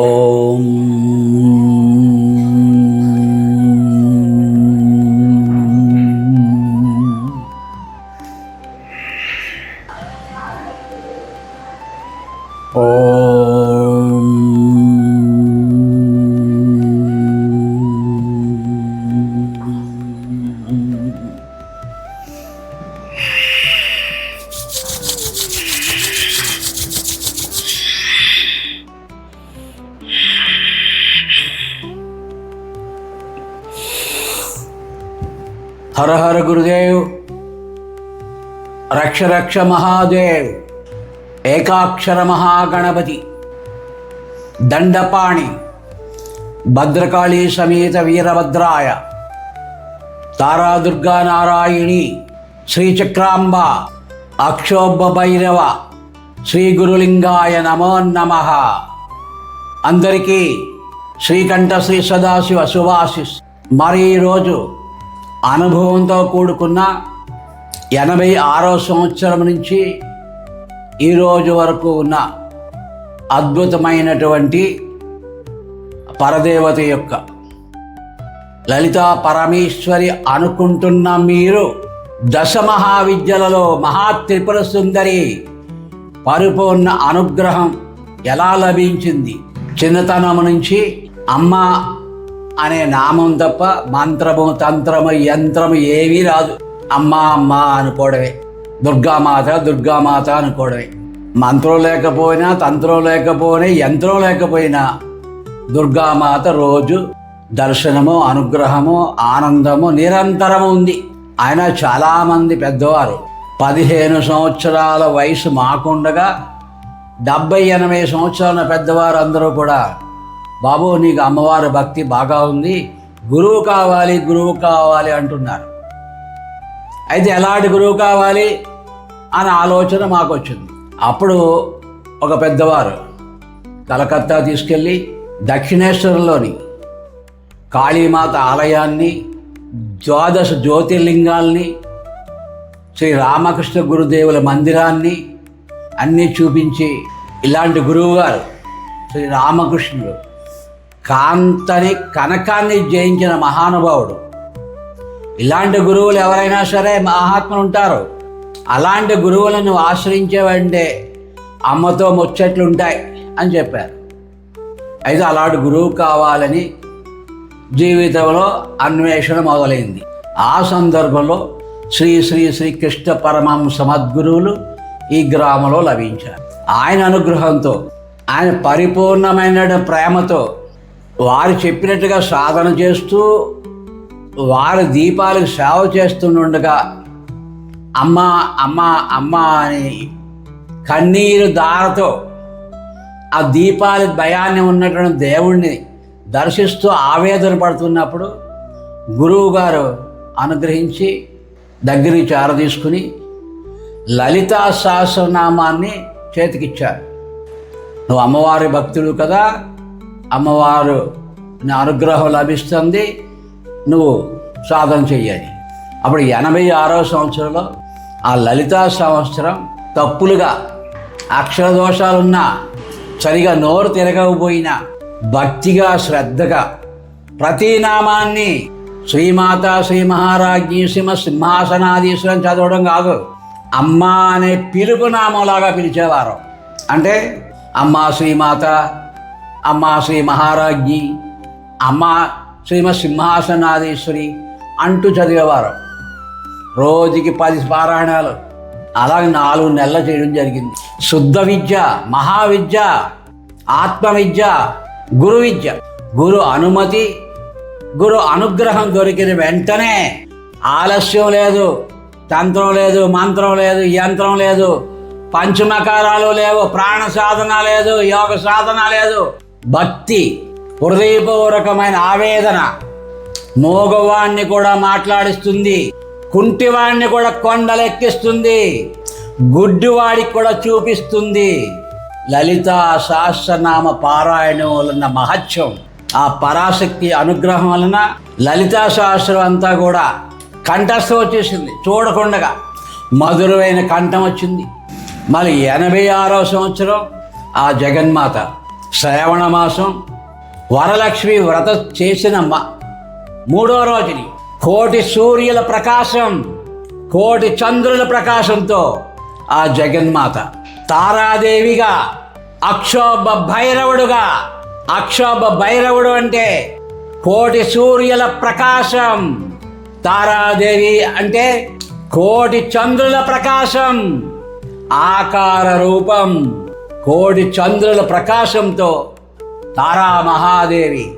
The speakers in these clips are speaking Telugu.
om హర హర గురుదేవ్. రక్ష రక్ష మహాదేవ్. ఏకాక్షర మహాగణపతి. దండపాణి. భద్రకాళీ సమేత వీరభద్రాయ. తారాదుర్గా నారాయణి. శ్రీచక్రాంబ. అక్షోభ భైరవ. శ్రీ గురులింగాయ నమో నమ. అందరికీ శ్రీకంఠ శ్రీ సదాశివ శుభాశిస్. మరి ఈరోజు అనుభవంతో కూడుకున్న ఎనభై ఆరో సంవత్సరం నుంచి ఈరోజు వరకు ఉన్న అద్భుతమైనటువంటి పరదేవత యొక్క లలితా పరమేశ్వరి అనుకుంటున్న మీరు దశ మహావిద్యలలో మహా త్రిపుర సుందరి పరిపూర్ణ అనుగ్రహం ఎలా లభించింది? చిన్నతనం నుంచి అమ్మ అనే నామం తప్ప మంత్రము తంత్రము యంత్రము ఏమీ రాదు. అమ్మ అమ్మ అనుకోవడమే. దుర్గామాత దుర్గామాత అనుకోవడమే. మంత్రం లేకపోయినా తంత్రం లేకపోయినా యంత్రం లేకపోయినా దుర్గామాత రోజు దర్శనము అనుగ్రహము ఆనందము నిరంతరము ఉంది. ఆయన చాలామంది పెద్దవారు. పదిహేను సంవత్సరాల వయసు మాకుండగా డెబ్బై ఎనభై సంవత్సరాల పెద్దవారు అందరూ కూడా బాబు నీకు అమ్మవారి భక్తి బాగా ఉంది. గురువు కావాలి గురువు కావాలి అంటున్నారు. అయితే ఎలాంటి గురువు కావాలి అనే ఆలోచన మాకు వచ్చింది. అప్పుడు ఒక పెద్దవారు కలకత్తా తీసుకెళ్ళి దక్షిణేశ్వరంలోని కాళీమాత ఆలయాన్ని ద్వాదశ జ్యోతిర్లింగాల్ని శ్రీ రామకృష్ణ గురుదేవుల మందిరాన్ని అన్నీ చూపించి ఇలాంటి గురువుగారు శ్రీ రామకృష్ణుడు కాంతని కనకాన్ని జయించిన మహానుభావుడు. ఇలాంటి గురువులు ఎవరైనా సరే మహాత్ములు ఉంటారు. అలాంటి గురువులను ఆశ్రయించేవంటే అమ్మతో ముచ్చట్లు ఉంటాయి అని చెప్పారు. అయితే అలాంటి గురువు కావాలని జీవితంలో అన్వేషణ మొదలైంది. ఆ సందర్భంలో శ్రీ శ్రీ శ్రీ కృష్ణ పరమం సమద్గురువులు ఈ గ్రామంలో లభించారు. ఆయన అనుగ్రహంతో ఆయన పరిపూర్ణమైన ప్రేమతో వారు చెప్పినట్టుగా సాధన చేస్తూ వారి దీపాలకు సేవ చేస్తుండగా అమ్మ అమ్మ అమ్మ అని కన్నీరు దారతో ఆ దీపాల భయాన్ని ఉన్నటువంటి దేవుణ్ణి దర్శిస్తూ ఆవేదన పడుతున్నప్పుడు గురువు గారు అనుగ్రహించి దగ్గరికి చార తీసుకుని లలితా సహస్రనామాన్ని చేతికిచ్చారు. నువ్వు అమ్మవారి భక్తుడు కదా అమ్మవారు అనుగ్రహం లభిస్తుంది నువ్వు సాధన చెయ్యాలి అప్పుడు ఎనభై ఆరో సంవత్సరంలో ఆ లలితా సంవత్సరం తప్పులుగా అక్షర దోషాలున్నా సరిగా నోరు తిరగకపోయినా భక్తిగా శ్రద్ధగా ప్రతి నామాన్ని శ్రీమాత శ్రీ మహారాజ్ఞి సింహ సింహాసనాధీశ్వరం చదవడం కాదు అమ్మ అనే పిలుపు నామంలాగా పిలిచేవారు. అంటే అమ్మ శ్రీమాత అమ్మ శ్రీ మహారాజ్ఞి అమ్మ శ్రీమ సింహాసనాధీశ్వరి అంటూ చదివేవారు రోజుకి పది పారాయణాలు అలాగే నాలుగు నెలలు చేయడం జరిగింది. శుద్ధ విద్య మహావిద్య ఆత్మ విద్య గురు విద్య. గురు అనుమతి గురు అనుగ్రహం దొరికిన వెంటనే ఆలస్యం లేదు తంత్రం లేదు మంత్రం లేదు యంత్రం లేదు పంచమకారాలు లేవు ప్రాణ సాధన లేదు యోగ సాధన లేదు. భక్తి హృదయపూర్వకమైన ఆవేదన. మోగవాణ్ణి కూడా మాట్లాడిస్తుంది. కుంటివాణ్ణి కూడా కొండలెక్కిస్తుంది. గుడ్డివాడికి కూడా చూపిస్తుంది. లలిత సహస్రనామ పారాయణం వలన మహత్యం. ఆ పరాశక్తి అనుగ్రహం వలన లలితా సహస్రం అంతా కూడా కంఠస్థం వచ్చేసింది. చూడకుండగా మధురమైన కంఠం వచ్చింది. మళ్ళీ ఎనభై ఆరో సంవత్సరం ఆ జగన్మాత శ్రావణ మాసం వరలక్ష్మి వ్రత చేసిన మూడో రోజుని కోటి సూర్యుల ప్రకాశం కోటి చంద్రుల ప్రకాశంతో ఆ జగన్మాత తారాదేవిగా అక్షోభ భైరవుడుగా అక్షోభ భైరవుడు అంటే కోటి సూర్యుల ప్రకాశం. తారాదేవి అంటే కోటి చంద్రుల ప్రకాశం. ఆకార రూపం. కోటి చంద్రుల ప్రకాశంతో తారా మహాదేవి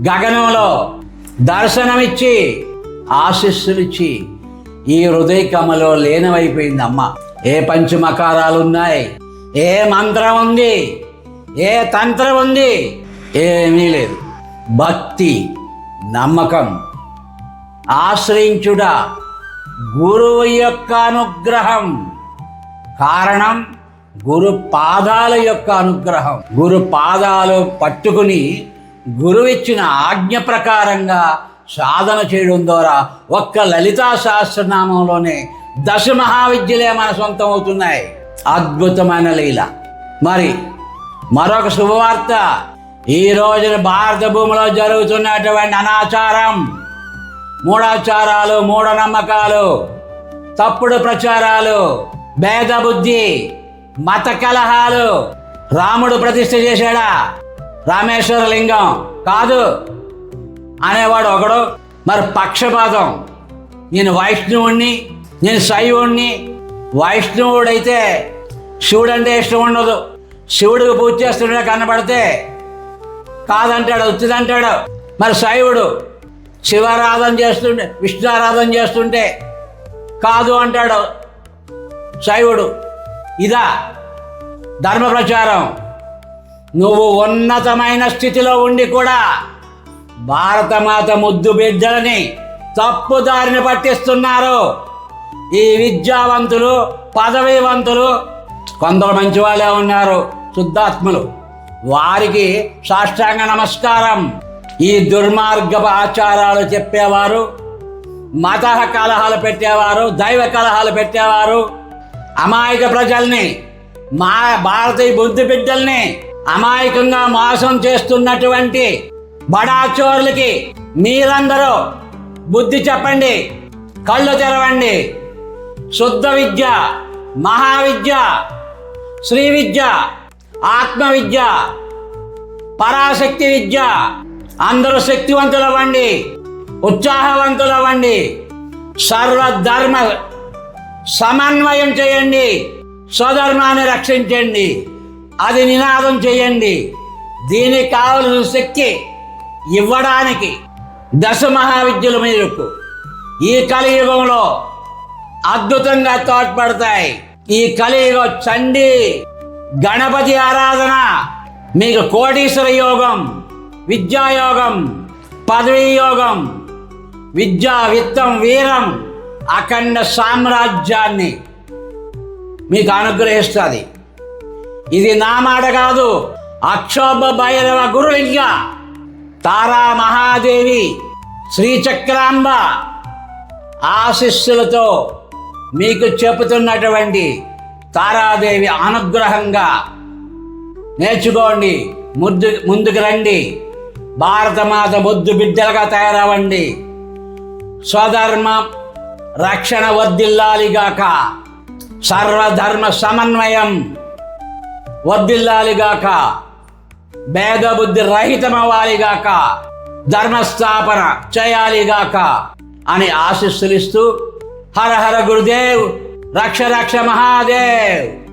గగనంలో దర్శనమిచ్చి ఆశీస్సులిచ్చి ఈ హృదయ కమలో లీనమైపోయింది అమ్మ. ఏ పంచమకారాలు ఉన్నాయి ఏ మంత్రం ఉంది ఏ తంత్రం ఉంది ఏమీ లేదు. భక్తి నమ్మకం ఆశ్రయించుట గురువు యొక్క అనుగ్రహం కారణం గురు పాదాల యొక్క అనుగ్రహం. గురు పాదాలు పట్టుకుని గురువిచ్చిన ఆజ్ఞ ప్రకారంగా సాధన చేయడం ద్వారా ఒక్క లలితా సహస్రనామంలోనే దశ మహావిద్యలే మన సొంతం అవుతున్నాయి అద్భుతమైన లీల. మరి మరొక శుభవార్త. ఈ రోజున భారత భూమిలో జరుగుతున్నటువంటి అనాచారం మూఢాచారాలు మూఢనమ్మకాలు తప్పుడు ప్రచారాలు భేద బుద్ధి మత కలహాలు రాముడు ప్రతిష్ఠ చేశాడా? రామేశ్వర లింగం కాదు. అనేవాడు ఒకడు మరి పక్షపాతం. నేను వైష్ణవుణ్ణి నేను శైవుణ్ణి. వైష్ణవుడైతే శివుడు అంటే ఇష్టం ఉండదు. శివుడికి పూజ చేస్తుంటే కనబడితే కాదంటాడు వచ్చిందంటాడు మరి శైవుడు శివారాధన చేస్తుంటే విష్ణురాధన చేస్తుంటే కాదు అంటాడు శైవుడు. ఇదా ధర్మ ప్రచారం నువ్వు ఉన్నతమైన స్థితిలో ఉండి కూడా భారతమాత ముద్దు బిడ్డలని తప్పు దారిని పట్టిస్తున్నారు. ఈ విద్యావంతులు పదవీవంతులు కొందరు మంచి వాళ్ళే ఉన్నారు శుద్ధాత్ములు. వారికి సాష్టాంగ నమస్కారం. ఈ దుర్మార్గపు ఆచారాలు చెప్పేవారు మత కలహాలు పెట్టేవారు దైవ కలహాలు పెట్టేవారు అమాయక ప్రజల్ని మా భారతీయ బుద్ధి బిడ్డల్ని అమాయకంగా మోసం చేస్తున్నటువంటి బడాచోర్లకి మీరందరూ బుద్ధి చెప్పండి కళ్ళు తెరవండి. శుద్ధ విద్య మహావిద్య శ్రీ విద్య ఆత్మవిద్య పరాశక్తి విద్య అందరూ శక్తివంతులవ్వండి ఉత్సాహవంతులవ్వండి. సర్వధర్మ సమన్వయం చేయండి. స్వధర్మాన్ని రక్షించండి. అది నినాదం చేయండి. దీనికి కావలసిన శక్తి ఇవ్వడానికి దశ మహావిద్యలు మీకు ఈ కలియుగంలో అద్భుతంగా తోడ్పడతాయి. ఈ కలియుగ చండి గణపతి ఆరాధన మీకు కోటీశ్వర యోగం విద్యాయోగం పదవీ యోగం విద్యా విత్తం వీరం అఖండ సామ్రాజ్యాన్ని మీకు అనుగ్రహిస్తుంది. ఇది నా మాట కాదు. అక్షోభ భైరవ గురులింగ తారా మహాదేవి శ్రీచక్రాంబ ఆశిస్సులతో మీకు చెబుతున్నటువంటి తారాదేవి అనుగ్రహంగా నేర్చుకోండి. ముద్దు ముందుకు రండి. భారతమాత ముద్దు బిడ్డలుగా తయారవ్వండి. స్వధర్మ రక్షణ వర్దిల్లాలిగాక సర్వధర్మ సమన్వయం వర్దిల్లాలిగాక భేదబుద్ధి రహితమవ్వాలిగాక. ధర్మస్థాపన చేయాలిగాక అని ఆశిస్సులిస్తూ హర హర గురుదేవ్ రక్ష రక్ష మహాదేవ్.